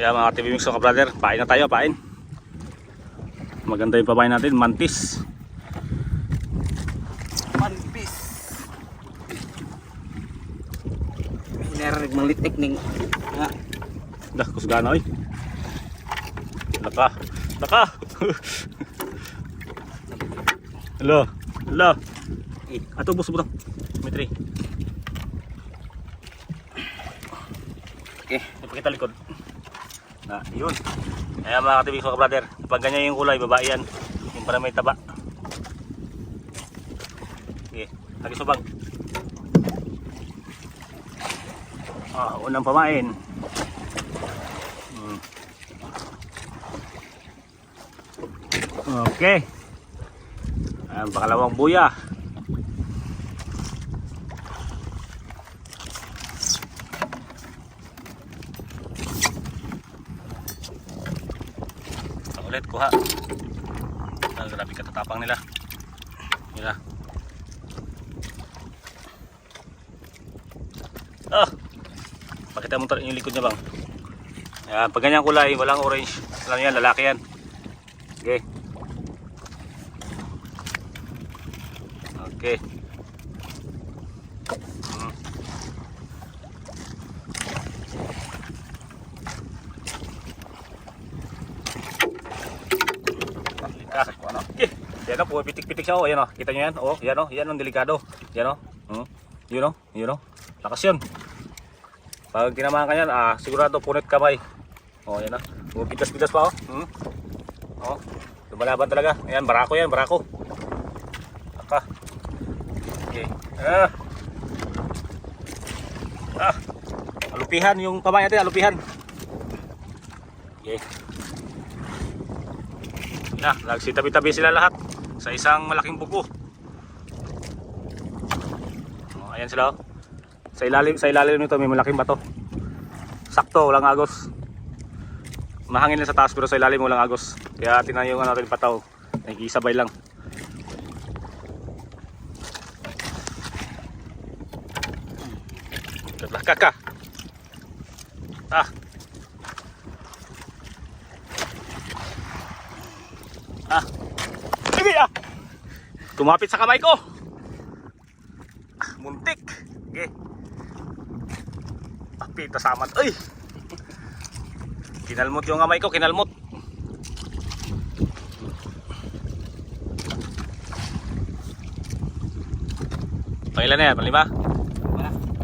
Kaya mga TV Mix mga brother, pain na tayo, pain. Maganda yung papain natin, mantis. Piece. Hinarinig mong litik ning nga. Dah, kusgana oy. Laka, laka. Hello, hello. Eh, Ato bus butang. Mitri. Okay. Ipakita likod. Na, yun. Kaya mga katibig mga brother, pag ganyan yung kulay, babae yan. Yung para may taba. Okay, lagi subang. Ah, unang pamain. Hmm. Okay. Ayan, pangalawang buya. Ulit, kuha. Ah, grabe katatapang nila. Nila. Ah! Pakita mo yung likod niya bang. Yan, pag ganyan kulay, walang orange. Alam yan, lalaki yan. Okay. Okay. Ah, ano? Eh, yan o, pumipitik-pitik siya o, yan o, kita nyo yan, o, yan o, yan o, delikado, yan o, hmm, yun o, yun o, lakas yun. Pag tinamaan ka yan, ah, sigurado punit kamay. O, yan o, pumipitas-pitas pa o, hmm, o, lumalaban talaga, yan, barako yan, barako. Aka, okay, ah, ah, alupihan yung kamay natin, alupihan. Okay. Na, nagsitabi-tabi sila lahat sa isang malaking buko. Oh, ayan sila. oh. Sa ilalim, sa ilalim nito may malaking bato. Sakto, walang agos. Mahangin lang sa taas pero sa ilalim walang agos. Kaya tinan yung ano natin pataw. Nagkisabay lang. Katlah kaka. Ah. Ah. Sige ah. Tumapit sa kamay ko. Ah, muntik. Okay. Ah, pita samat. Ay. Kinalmot yung kamay ko, kinalmot. Pangilan na yan, panlima?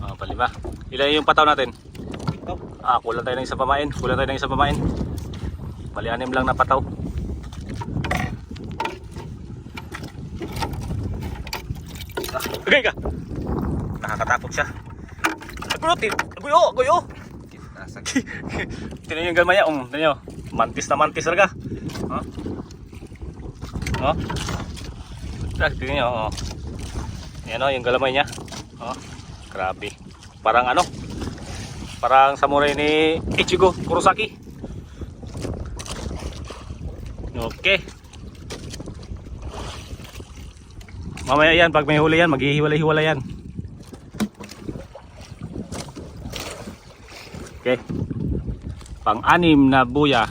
Oh, panlima. Ilan yung pataw natin? Ito. Ah, kulang tayo ng isang pamain. Kulang tayo ng isang pamain. Bali anim lang na pataw. Okay ka. Nakakatakot siya. Aguyo, ti- aguyo, aguyo. Nasag. Tingnan yung galmaya, um, tingnan nyo. Mantis na mantis talaga. Ha? Oh. Ah, tingnan nyo, oh. Yan oh, yung galamay niya. Oh, grabe. Parang ano? Parang samurai ni Ichigo Kurosaki. Okay. Mamaya yan, pag may huli yan, maghihiwalay-hiwalay yan. Okay. Pang-anim na buya.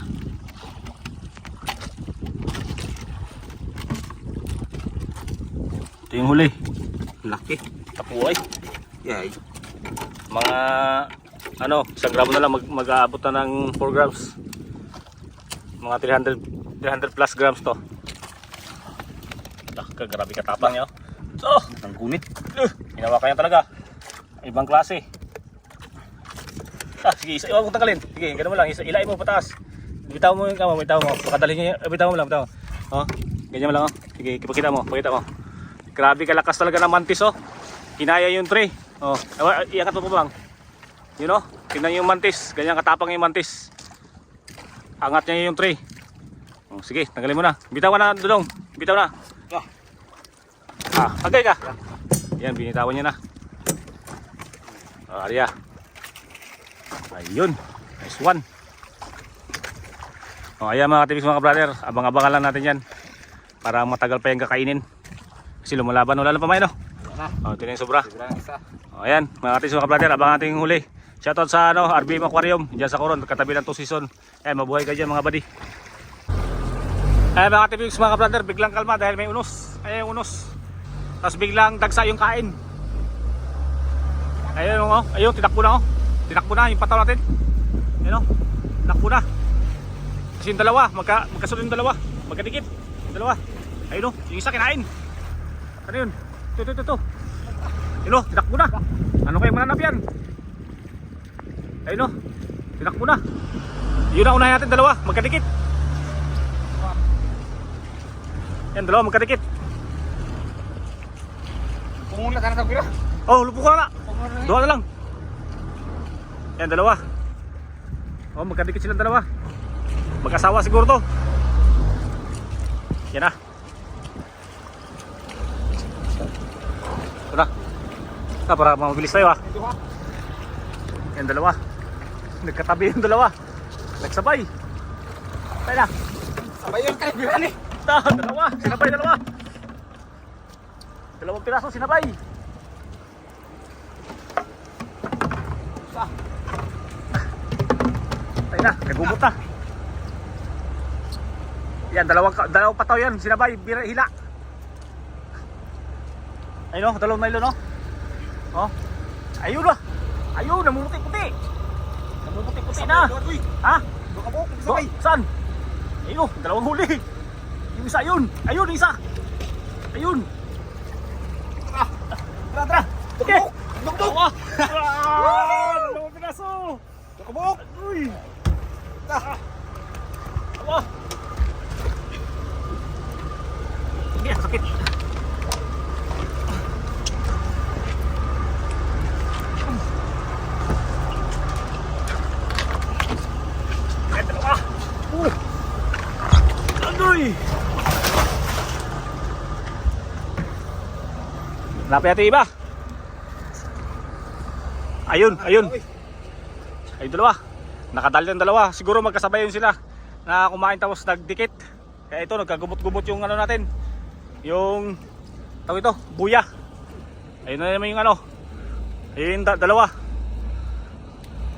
Ito yung huli. Laki. Tapuay. Yay. Mga ano, isang gramo na lang mag mag-aabot na ng 4 grams. Mga 300 300 plus grams to. Ah, grabe katapang niya. Oh, Ang gunit. uh, hinawakan yan talaga. Ibang klase. Ah, sige, isa, iwag mo tanggalin. Sige, ganun mo lang. Isa, ilain mo pataas. Bitaw mo yung kamo, bitaw mo. Pakadalhin niya, bitaw mo lang, bitaw. Oh, ganyan mo lang, oh. Sige, ipakita mo, pakita mo. Grabe kalakas talaga ng mantis, oh. Kinaya yung tray. Oh, iangat mo pa bang. You know, tingnan yung mantis. Ganyan katapang yung mantis. Angat niya yung tray. Oh, sige, tanggalin mo na. Bitaw ka na, Dudong. Bitaw na. Ah. Agay ka. Yan, binitawan niya na. Oh, Arya. Ayun. Nice one. O, ayan mga katibis mga brother. Abang-abangan lang natin yan. Para matagal pa yung kakainin. Kasi lumalaban. Wala lang pa may no? O, ito na yung sobra. Sobrang isa. O, ayan. Mga katibis mga brother. Abang natin yung huli. Shoutout sa ano, RBM Aquarium, diyan sa Coron, katabi ng 2 season. Eh, mabuhay kayo dyan mga buddy. Eh mga tipigs mga brother, biglang kalma dahil may unos. Ay, unos. Tapos biglang dagsa yung kain. Ayun oh, ayun, tinakbo na oh. Tinakbo na yung pataw natin. Ayun oh, tinakbo na. Kasi yung dalawa, magka, magkasunod yung dalawa. Magkadikit. Yung dalawa. Ayun oh, yung isa kinain. Ano yun? Ito, ito, ito, ito. Ayun oh, tinakbo na. Ano kayo mananap yan? Ayun oh, tinakbo na. Yun ang unahin natin dalawa, magkadikit. Yan, dalawa magkadikit. Pumula ka na sa pira. Oh, lupo ka na. Na. Dua na lang. Yan, dalawa. Oh, magkadikit silang dalawa. Mag-asawa siguro to. Yan na. Ito na. Ah, para mabilis tayo ah. Yan, dalawa. Nagkatabi yung dalawa. Nagsabay. Tayo na. Sabay yung kalibiran eh. Ito, dalawa. Sinabay, dalawa. Dalawang piraso, sinabay. Sa. Tayo na, nagumot na. Yan, dalawang, dalawang pataw yan, sinabay, bira, hila. Ayun o, dalawang nylon o. Oh. Ayun o. Ayun, namumuti-puti. Namumuti-puti na. Ha? Do, saan? Ayun o, dalawang huli. Yung isa ayun. Ayun, isa. Ayun. Tara. Tara, tara. Okay. Duk, duk. Dalawa. Ah, Dalawang piraso. Doon ka po. Uy. Tara. Dalawa. Hindi, sakit. Ayan, dalawa. Uh. Agoy. Lapit natin iba. Ayun, ayun. Ay dalawa. Nakadali ng dalawa. Siguro magkasabay yun sila na kumain tapos nagdikit. Kaya ito nagkagubot-gubot yung ano natin. Yung tawag ito, buya. Ayun na naman yung ano. Ayun da- dalawa.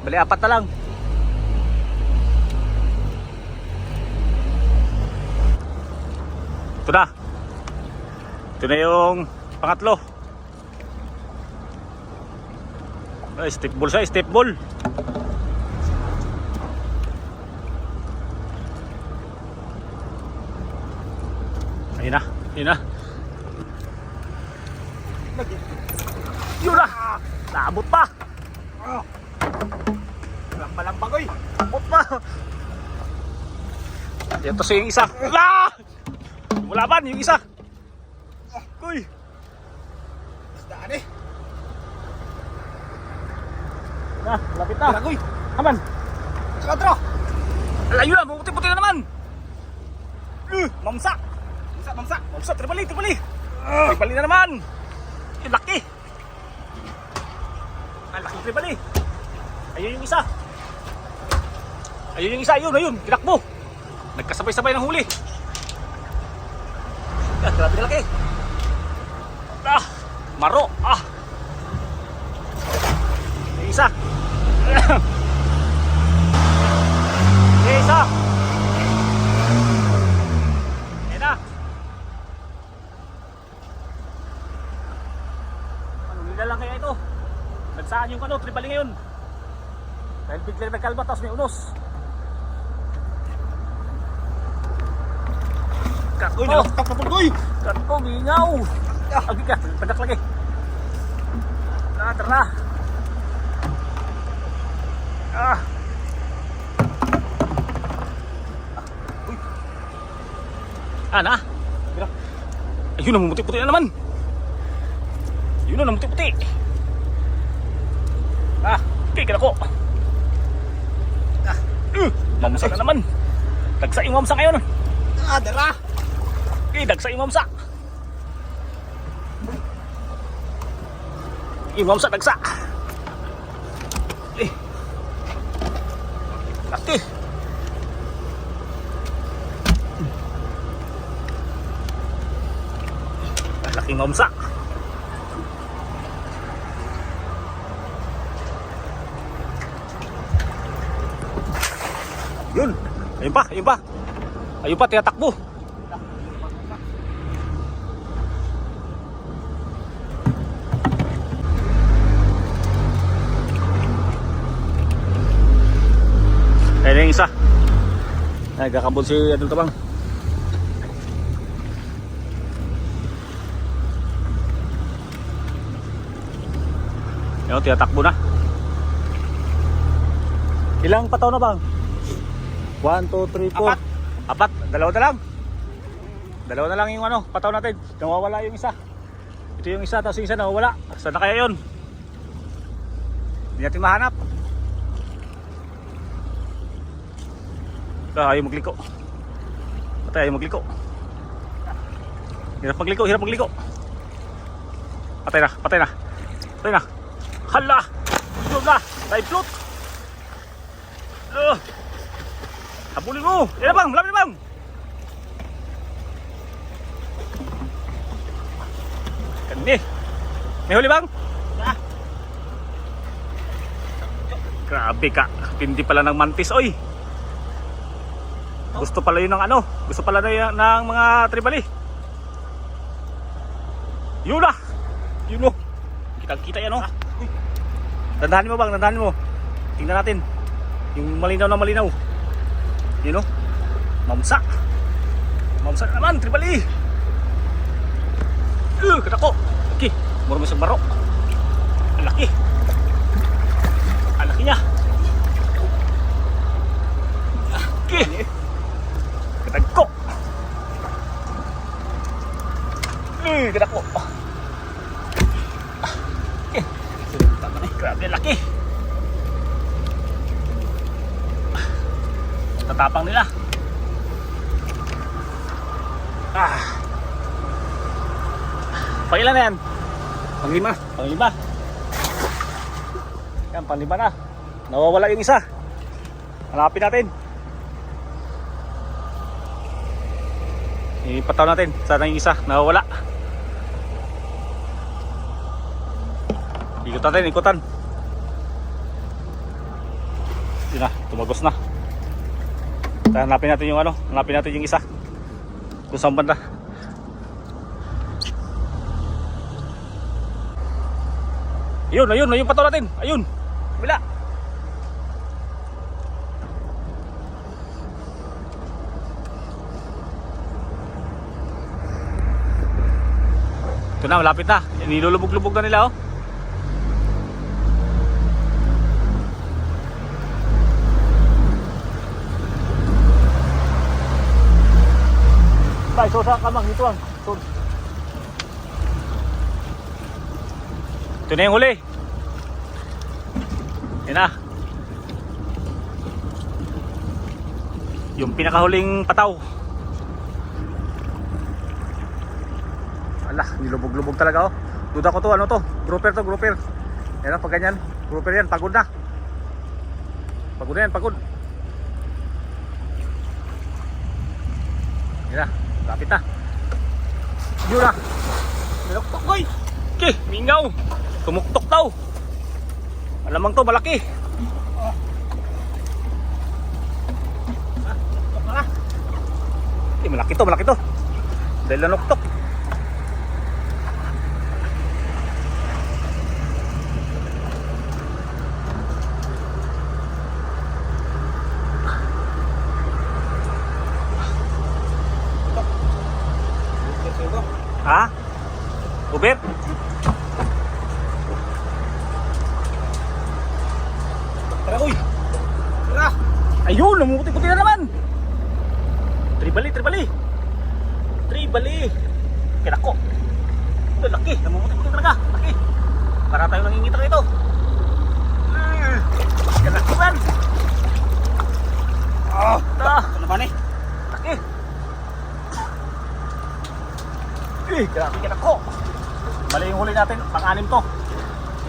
Bali apat na lang. Ito na. Ito na yung pangatlo. Ay, step ball siya, step ball. Ayun na, ayun na. Yun na! Naabot pa! Ah. Malambag oy. Abot pa! Ito siya yung isa. La! Wala ba yung isa? Uy! Isdaan eh. Na, lapit na. Tara, uy. Aman! Tara, tara. Alayo na, bumuti-puti na naman! Uh, mamsa! Mamsa, mamsa. Mamsa, tribali, tribali! Tribali na naman! Yung laki! Ang laki tribali! Ayun yung isa! Ayun yung isa, ayun, ayun! Tinakbo! Nagkasabay-sabay ng huli! Ah, grabe na laki! Ah! Maro! Ah! Yung isa! Yung isa! Ayan na! Ano nila lang kaya ito? Nagsaan yung ano, tribali ngayon. Dahil bigla nagkalma tapos may unos. Kato! Uy, nakakap na po, uy. Kato, mingaw! Agi ka, padak lagi. Ah, tara na. Ah. Uy. Ah, na. Mira. Ayun, namumuti-puti na naman. Ayun na, namumuti-puti. Ah, okay, kala ko. Ah, uh, mamsa na naman. Dagsa yung mamsa ngayon. Ah, dara. Okay, dagsa yung mamsa. Yung mamsa, dagsa. Eh. Laki. Laking mamsak. Yun. Ayun pa, ayun pa. Ayun pa, tiyatakbo. Ayun yung isa. Nagkakabon si Adol Tabang. Ayun, tinatakbo na. Ilang pataw na bang? 1, 2, 3, 4. Apat. Apat. Dalawa na lang. Dalawa na lang yung ano, pataw natin. Nawawala yung isa. Ito yung isa, tapos yung isa nawawala. Saan na kaya yun? Hindi natin mahanap. Ah, ayaw magliko. Patay, ayaw magliko. Hirap magliko, hirap magliko. Patay na, patay na. Patay na. Hala! Float na! Tayo float! Uh, habulin mo! Yan na bang! Malapit na bang! Kani! May huli bang? Ah. Grabe ka! Hindi pala ng mantis, oy! Gusto pala yun ng ano? Gusto pala na yun ng mga tribali. Yun na! Yun o! Kitang kita yan o! Dandahan mo bang? Dandahan mo. Tingnan natin. Yung malinaw na malinaw. Yun o. Mamsa. Mamsa na naman. Tribali. Uh, katako. Okay. Mura mo sa baro. Ang laki. Ang laki niya. Okay. Katagko. Uh, katako. Tama na. Grabe, laki. Tatapang nila. Ah. Pangilan na yan? Panglima. Panglima. Yan, panglima na. Nawawala yung isa. Hanapin natin. Ipataw natin. Sana yung isa. Nawawala. Ikot natin, ikutan. Yun na, tumagos na. Hanapin natin yung ano, hanapin natin yung isa. Kung saan banda. Ayun, ayun, ayun pataw natin. Ayun. Wala. Ito na, malapit na. Nilulubog-lubog na nila, oh. Tay, so sa kamang ito ang. So. Ito na yung huli. Yan na. Yung pinakahuling pataw. Ala, nilubog-lubog talaga oh. Duda ko to, ano to? Grouper to, grouper. Yan na, pag ganyan. Grouper yan, pagod na. Pagod na yan, pagod. Yan na, lapit na. Yun na. Niluktok koy. Okay, mingaw. Tumuktok daw. Alamang to, malaki. Eh, malaki to, malaki to. Dahil nanuktok. Ha? Uber? Tara, uy! Tara. Ayun, namumuti-puti na naman! Tribali, tribali! Tribali! Kinako! Ito, laki! Namumuti-puti talaga! Laki! Para tayo nangingita rito! Mm, Kinako man! Oh. Ito! Ano ba ni? Laki! Eh, grabe kinako! Mali yung huli natin, pang-anim to.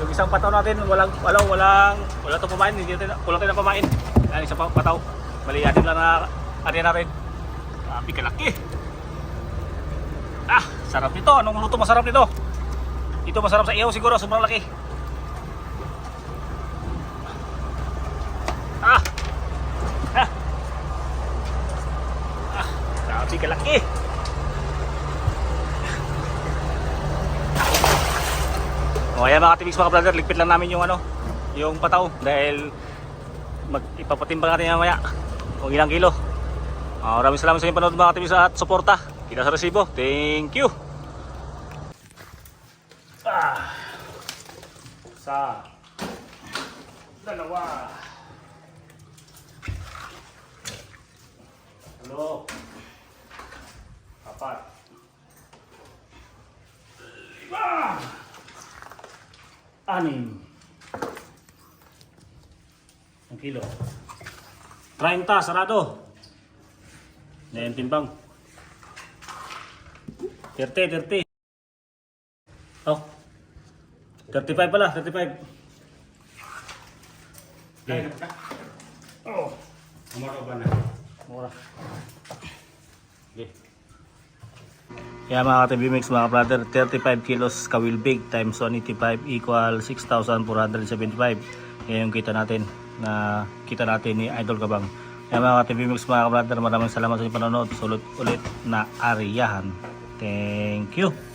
Yung isang pataw natin, walang, walang, walang, wala to pamain, hindi natin, kulang tayo ng pamain. Yan, isang pa- pataw. Mali atin lang na, atin natin. Grabe kalaki. Ah, sarap nito. Anong luto masarap nito? Ito masarap sa ihaw siguro, sobrang laki. Ah. Ah. kalaki. O ayan mga tibis mga brother, ligpit lang namin yung ano, yung pataw dahil mag ipapatimbang natin mamaya kung ilang kilo. Ah, maraming salamat sa inyong panood mga tibis at suporta. Kita sa resibo. Thank you. Ah. Sa dalawa. Hello. Apat. Lima. Anim. Ang kilo. 30, sarado. Na yung timbang. 30, 30. Oh. 35 pala, 35. Okay. Oh. Umaro ba na? Mura. Okay. Kaya mga ka-TV Mix mga brother, 35 kilos kawilbig times 185 equal 6,475. Yan yung kita natin na kita natin ni Idol Kabang. Kaya mga ka-TV Mix mga brother, maraming salamat sa inyong panonood. Sulit ulit na ariyahan. Thank you.